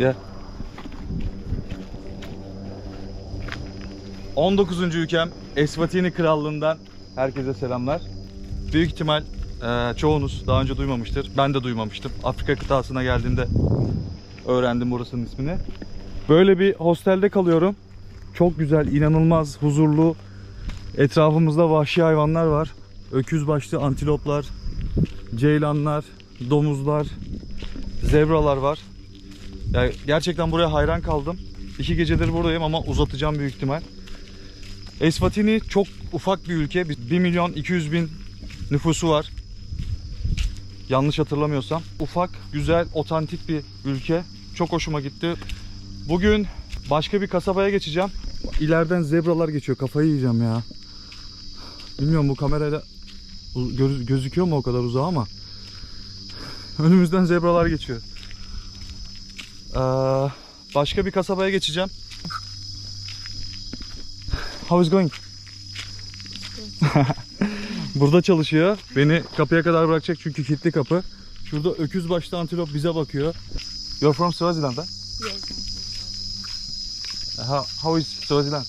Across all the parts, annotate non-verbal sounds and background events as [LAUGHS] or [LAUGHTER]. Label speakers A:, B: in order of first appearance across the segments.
A: Gel. 19. ülkem Eswatini Krallığından herkese selamlar. Büyük ihtimal eee, çoğunuz daha önce duymamıştır. Ben de duymamıştım. Afrika kıtasına geldiğimde öğrendim burasının ismini. Böyle bir hostelde kalıyorum. Çok güzel, inanılmaz huzurlu. Etrafımızda vahşi hayvanlar var. Öküz başlı antiloplar, ceylanlar, domuzlar, zebralar var. Ya gerçekten buraya hayran kaldım. İki gecedir buradayım ama uzatacağım büyük ihtimal. Eswatini çok ufak bir ülke. 1 milyon 200 bin nüfusu var. Yanlış hatırlamıyorsam. Ufak, güzel, otantik bir ülke. Çok hoşuma gitti. Bugün başka bir kasabaya geçeceğim. İleriden zebralar geçiyor. Kafayı yiyeceğim ya. Bilmiyorum bu kamerayla u- gö- gözüküyor mu o kadar uzağa ama. Önümüzden zebralar geçiyor. Ee, başka bir kasabaya geçeceğim. How is going? [LAUGHS] Burada çalışıyor. Beni kapıya kadar bırakacak çünkü kilitli kapı. Şurada öküz başlı antilop bize bakıyor. You're from Swaziland, huh?
B: Yes.
A: How, how is Swaziland?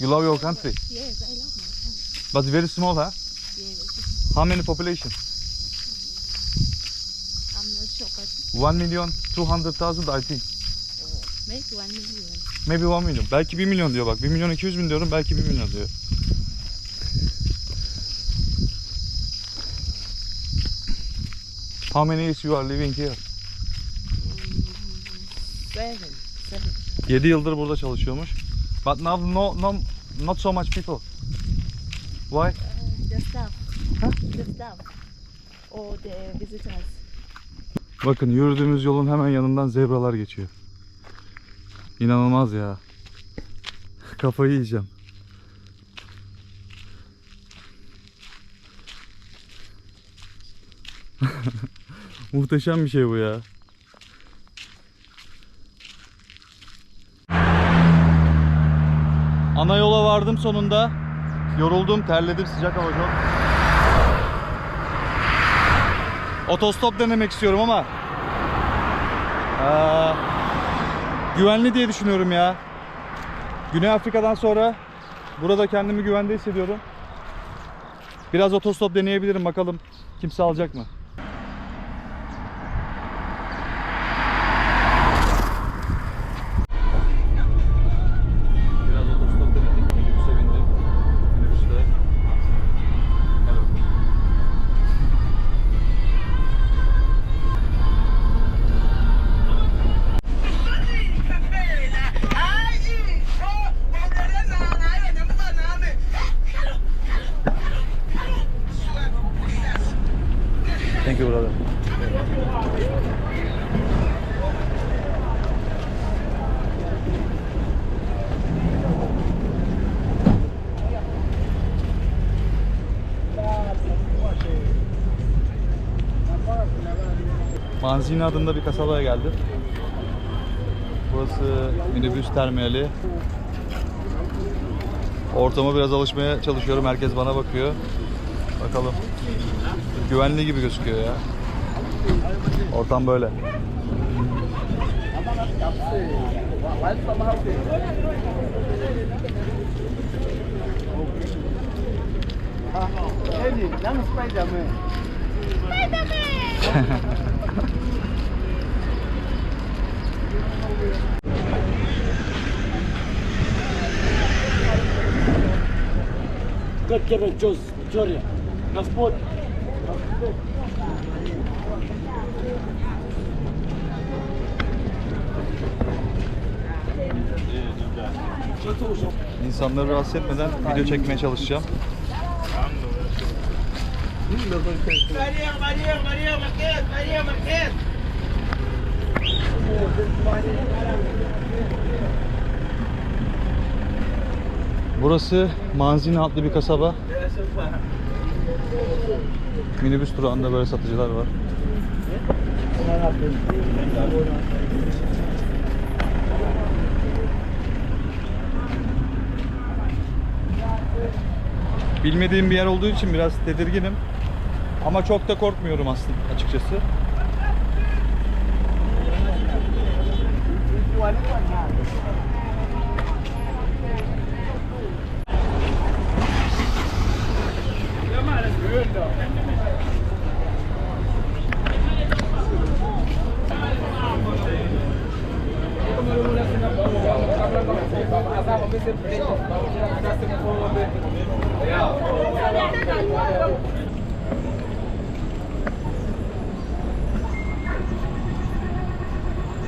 A: You love your country,
B: Yes, I love my country.
A: but very small, huh?
B: Yes.
A: How many population? 1 milyon 200,000 I think.
B: Belki 1 milyon.
A: Maybe 1 milyon. Belki 1 milyon diyor bak. 1 milyon 200 bin diyorum. Belki 1 milyon diyor. How many years you are living here?
B: Seven. Seven.
A: 7 yıldır burada çalışıyormuş. But now no, no not so much people. Why?
B: Uh, the staff.
A: Huh?
B: The staff. Or the visitors.
A: Bakın yürüdüğümüz yolun hemen yanından zebralar geçiyor. İnanılmaz ya. Kafayı yiyeceğim. [LAUGHS] Muhteşem bir şey bu ya. Ana yola vardım sonunda. Yoruldum, terledim, sıcak hava çok. Otostop denemek istiyorum ama eee, güvenli diye düşünüyorum ya. Güney Afrika'dan sonra burada kendimi güvende hissediyorum. Biraz otostop deneyebilirim bakalım kimse alacak mı? You brother. Manzini adında bir kasabaya geldim. Burası minibüs terminali. Ortama biraz alışmaya çalışıyorum. Herkes bana bakıyor. Bakalım Güvenli gibi gözüküyor ya. Ortam böyle.
C: Как тебе Джоз, Джори? Господь.
A: İnsanları rahatsız etmeden video çekmeye çalışacağım. Burası Manzini adlı bir kasaba. Minibüs durağında böyle satıcılar var. Bilmediğim bir yer olduğu için biraz tedirginim. Ama çok da korkmuyorum aslında açıkçası.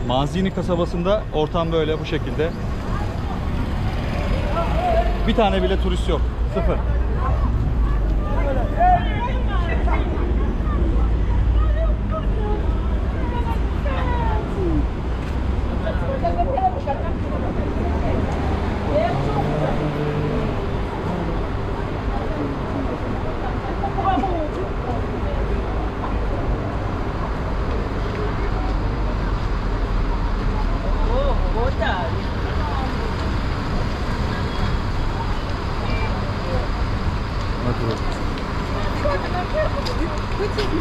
A: Manzini kasabasında ortam böyle bu şekilde. Bir tane bile turist yok. Sıfır. Hadi bakalım.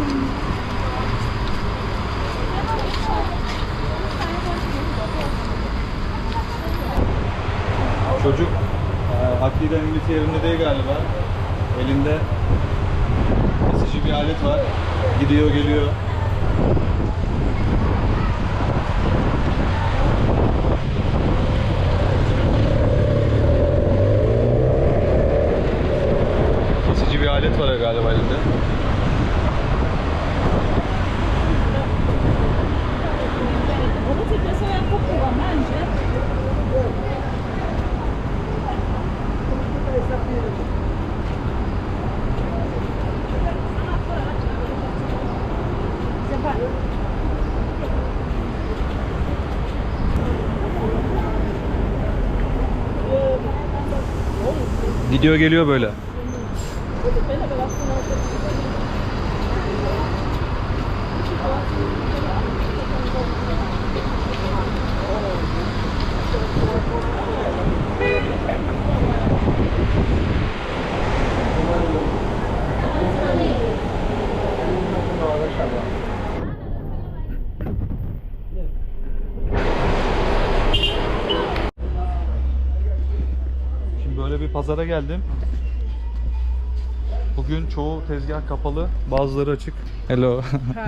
A: Çocuk e, hakikaten İngilizce yerinde değil galiba. Elinde kesici bir alet var. Gidiyor geliyor. Kesici bir alet var galiba elinde. Gidiyor geliyor böyle. Şimdi böyle pazara geldim. Bugün çoğu tezgah kapalı, bazıları açık. Hello.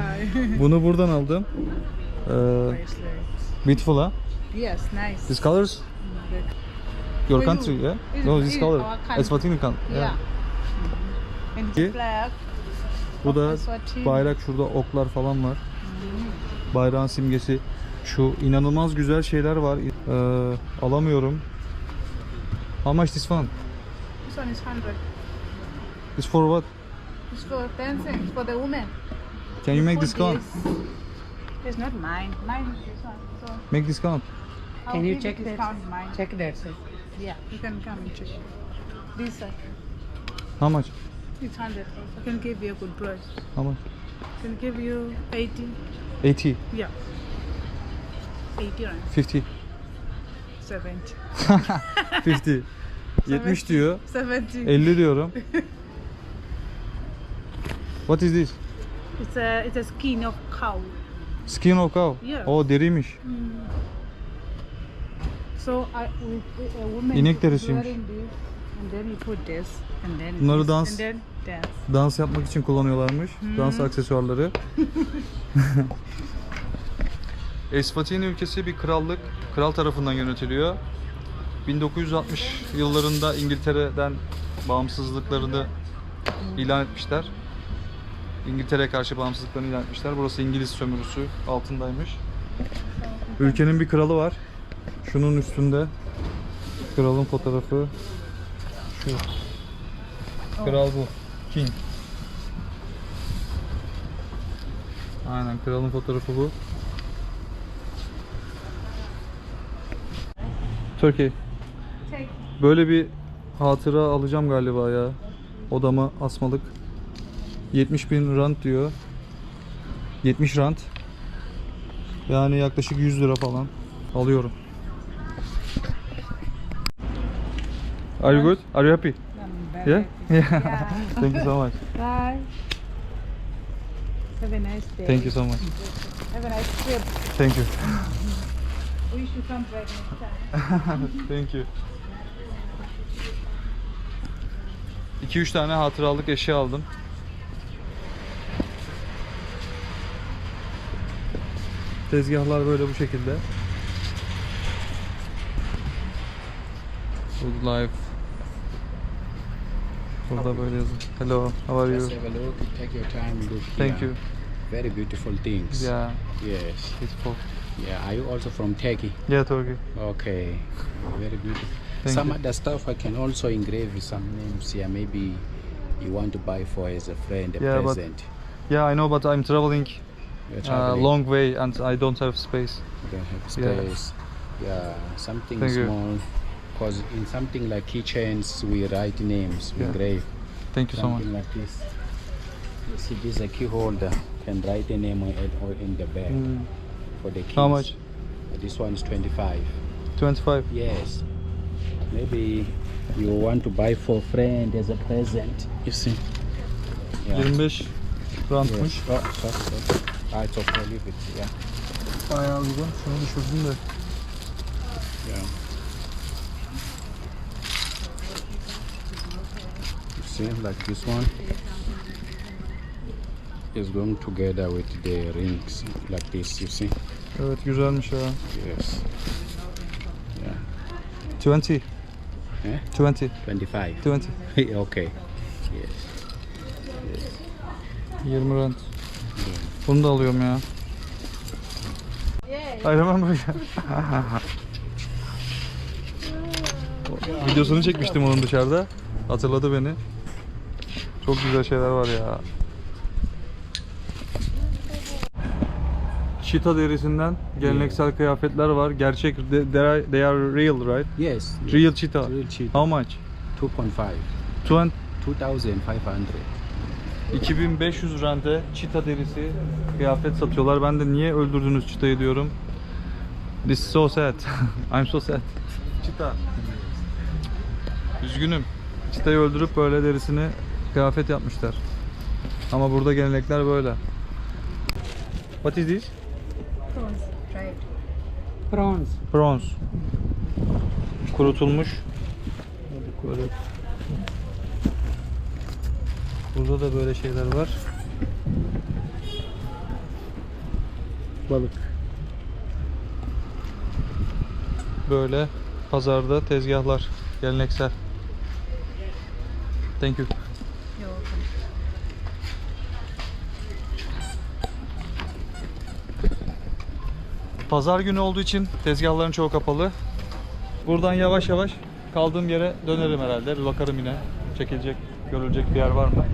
A: [LAUGHS] Bunu buradan aldım. Ee, beautiful ha?
D: Yes, nice.
A: These colors? Your
D: For you.
A: country, yeah?
D: It's-
A: No, this color.
D: our country.
A: Eswatini kan.
D: Yeah. And
A: Yeah.
D: it's black.
A: Bu da
D: Eswatini.
A: bayrak şurada oklar falan var. Bayrağın simgesi. Şu inanılmaz güzel şeyler var. Ee, alamıyorum. How much this one?
D: This one is 100.
A: It's for what?
D: It's for dancing, for the women.
A: Can you make
D: For
A: discount?
D: this. It's not mine. Mine is this one. So
A: Make discount.
D: I'll
E: Can you check that?
D: discount mine.
E: Check that, sir.
D: Yeah, you can come and check. This one,
A: How much?
D: it's 100. I can give you a good price.
A: How much?
D: I can give you 80.
A: 80,
D: Yeah. 80 rand.
A: 50.
D: 70. [LAUGHS]
A: 50. 70 diyor.
D: 70.
A: 50 diyorum. [LAUGHS] What is this?
D: It's a it's a skin of cow.
A: Skin of cow.
D: Yeah.
A: O deriymiş.
D: So I with a woman
A: İnek
D: is
A: derisiymiş.
D: wearing this, and then you put this and then
A: Bunları dans-
D: and then dance.
A: Dans yapmak için kullanıyorlarmış. Dans aksesuarları. [LAUGHS] [LAUGHS] Eswatini ülkesi bir krallık. Kral tarafından yönetiliyor. 1960 yıllarında İngiltere'den bağımsızlıklarını ilan etmişler. İngiltere'ye karşı bağımsızlıklarını ilan etmişler. Burası İngiliz sömürüsü altındaymış. Ülkenin bir kralı var. Şunun üstünde. Kralın fotoğrafı. Şu. Kral bu. King. Aynen kralın fotoğrafı bu. Türkiye. Böyle bir hatıra alacağım galiba ya. Odama asmalık. 70 bin rand diyor. 70 rand. Yani yaklaşık 100 lira falan. Alıyorum. Are you good? Are you happy? Yeah? Yeah. [LAUGHS] Thank you so much.
D: Bye. Have a nice day.
A: Thank you so much.
D: Have a nice trip.
A: Thank you. [LAUGHS]
D: We should come back next time. [LAUGHS]
A: Thank you. 2-3 tane hatıralık eşya aldım. Tezgahlar böyle bu şekilde. Good life. Burada böyle yazın. Hello, how are you?
E: Just have a look, take your time, look
A: Thank
E: here.
A: you.
E: Very beautiful things.
A: Yeah,
E: Yes.
A: beautiful.
E: Yeah. Are you also from Turkey?
A: Yeah, Turkey.
E: Okay. Very beautiful.
A: Thank
E: some
A: you.
E: other stuff I can also engrave some names here. Maybe you want to buy for as a friend, a
A: Yeah, but
E: present.
A: Yeah, I know, but I'm traveling a
E: traveling,
A: long way and I don't have space.
E: you don't have
A: Yeah.
E: space. Yeah. Something
A: Thank
E: small. Because in something like keychains, we write names, we
A: Yeah.
E: engrave.
A: Thank you so much.
E: Something like this. You see, this is a key holder. Can write a name or or in the back
A: Hmm.
E: for the keys.
A: How much?
E: This one is 25.
A: 25.
E: Yes. Maybe you want to buy for a friend as a present. You see? Yeah.
A: 25
E: Yes.
A: rantmış.
E: Oh, sorry, sorry. Ah, it's okay, leave it. Yeah.
A: Bayağı uygun. Şunu düşürdüm de.
E: Yeah. You see, like this one is going together with the rings, like this. You see?
A: Evet güzelmiş ha.
E: Yes. Yeah.
A: 20.
E: Eh?
A: 20.
E: 25.
A: 20.
E: okay. Yes.
A: 20 rant. Bunu da alıyorum ya. I remember. Videosunu çekmiştim onun dışarıda. Hatırladı beni. Çok güzel şeyler var ya. Çita derisinden geleneksel kıyafetler var. Gerçek they they are, they are real right?
E: Yes.
A: Real cheetah.
E: Real cheetah.
A: How much?
E: 2.5.
A: 20
E: 2,500.
A: 2500 rente çita derisi kıyafet satıyorlar. Ben de niye öldürdünüz çitayı diyorum. This is so sad. [LAUGHS] I'm so sad. Çita. Üzgünüm. Çitayı öldürüp böyle derisini kıyafet yapmışlar. Ama burada gelenekler böyle. What is this?
D: Prawns, it.
C: Prawns.
A: Bronz. Kurutulmuş. Böyle. Burada da böyle şeyler var. Balık. Böyle pazarda tezgahlar. Geleneksel. Thank you.
D: You're welcome.
A: Pazar günü olduğu için tezgahların çoğu kapalı. Buradan yavaş yavaş kaldığım yere dönerim herhalde. Bir bakarım yine. Çekilecek, görülecek bir yer var mı?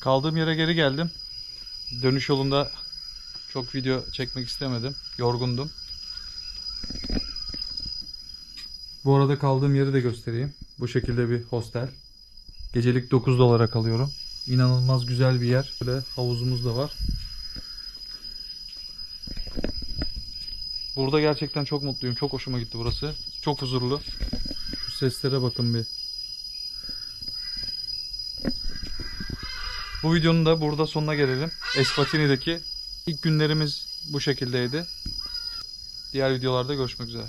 A: Kaldığım yere geri geldim. Dönüş yolunda çok video çekmek istemedim. Yorgundum. Bu arada kaldığım yeri de göstereyim. Bu şekilde bir hostel. Gecelik 9 dolara kalıyorum. İnanılmaz güzel bir yer. Böyle havuzumuz da var. Burada gerçekten çok mutluyum. Çok hoşuma gitti burası. Çok huzurlu. Şu seslere bakın bir. Bu videonun da burada sonuna gelelim. Eswatini'deki ilk günlerimiz bu şekildeydi. Diğer videolarda görüşmek üzere.